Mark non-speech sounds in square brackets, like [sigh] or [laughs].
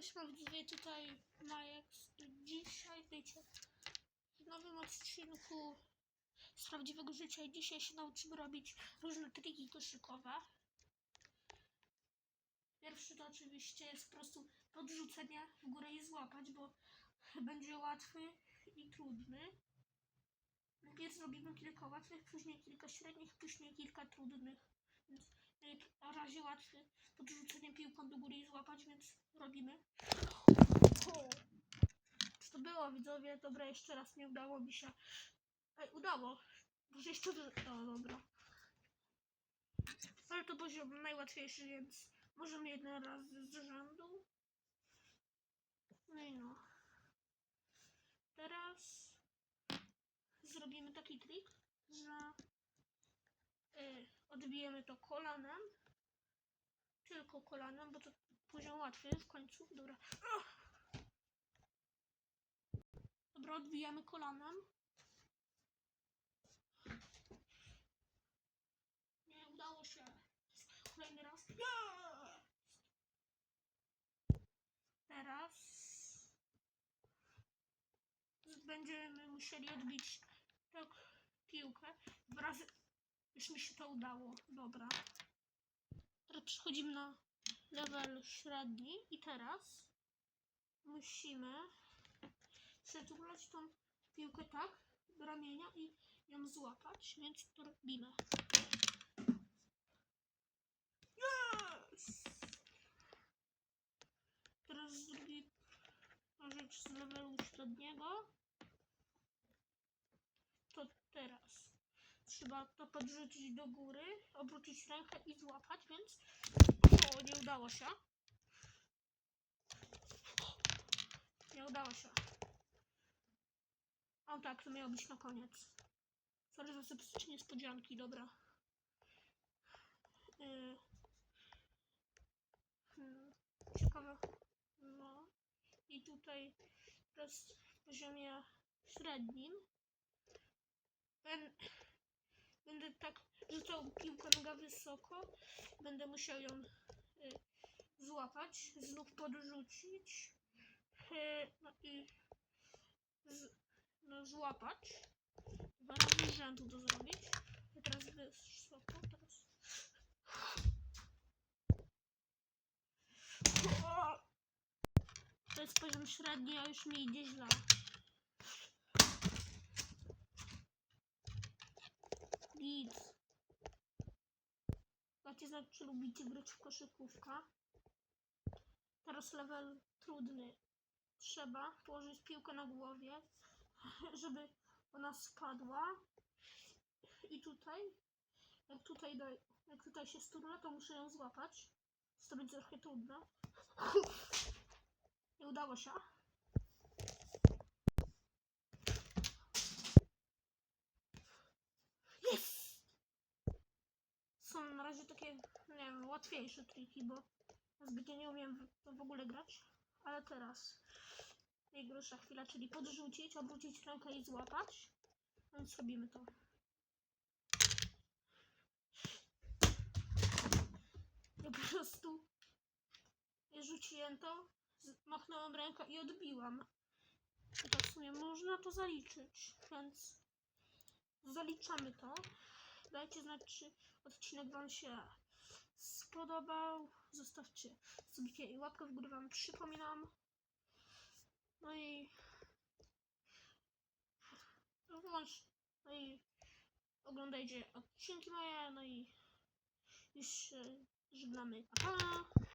Dwie tutaj Majek. Dzisiaj, wiecie, w nowym odcinku z prawdziwego życia i dzisiaj się nauczymy robić różne triki koszykowe. Pierwszy to oczywiście jest po prostu podrzucenie w górę i złapać, bo będzie łatwy i trudny. Najpierw zrobimy kilka łatwych, później kilka średnich, później kilka trudnych. Więc razie łatwy podrzucenie piłką do góry i złapać, więc robimy. Co to było, widzowie? Dobra, jeszcze raz nie udało mi się. Ej, udało. Może jeszcze... O, dobra. Ale to poziom najłatwiejszy, więc możemy jeden raz z rzędu. No i no. Teraz zrobimy taki trik, że y, odbijemy to kolanem. Tylko kolanem, bo to poziom łatwy w końcu. Dobra. Dobra, odbijamy kolanem. Nie udało się. Kolejny raz. Teraz będziemy musieli odbić tak piłkę. Dwa już mi się to udało. Dobra. Teraz przechodzimy na level średni i teraz musimy przetulać tą piłkę tak do ramienia i ją złapać, więc to robimy. Yes! Teraz drugi rzecz z levelu średniego. To teraz trzeba to podrzucić do góry, obrócić rękę i złapać, więc o, nie udało się. Nie udało się. O tak, to miało być na koniec. Sorry za zepsucie niespodzianki, dobra. Yy. Hmm. Ciekawe. No. I tutaj teraz w poziomie średnim ben, będę tak rzucał piłkę noga wysoko. Będę musiał ją y, złapać, znów podrzucić. Y, no i z, no, złapać. Dwa razy rzędu to zrobić. I teraz wysoko, teraz. To jest poziom średni, a już mi idzie źle. Nic. Dajcie znać, czy lubicie grać w koszykówkę. Teraz level trudny. Trzeba położyć piłkę na głowie, [laughs] żeby ona spadła. I tutaj, jak tutaj, daj, jak tutaj się sturla, to muszę ją złapać. To będzie trochę trudne. [laughs] Nie udało się. Jest! Są na razie takie, nie wiem, łatwiejsze triki, bo zbytnio nie umiem w ogóle grać. Ale teraz najgorsza chwila, czyli podrzucić, obrócić rękę i złapać. Więc robimy to. Ja po prostu rzuciłem to, machnąłem rękę i odbiłam. I tak w sumie można to zaliczyć, więc zaliczamy to. Dajcie znać, czy odcinek Wam się spodobał. Zostawcie subie i łapkę w górę Wam przypominam. No i no i oglądajcie odcinki moje, no i już żegnamy. Pa! pa.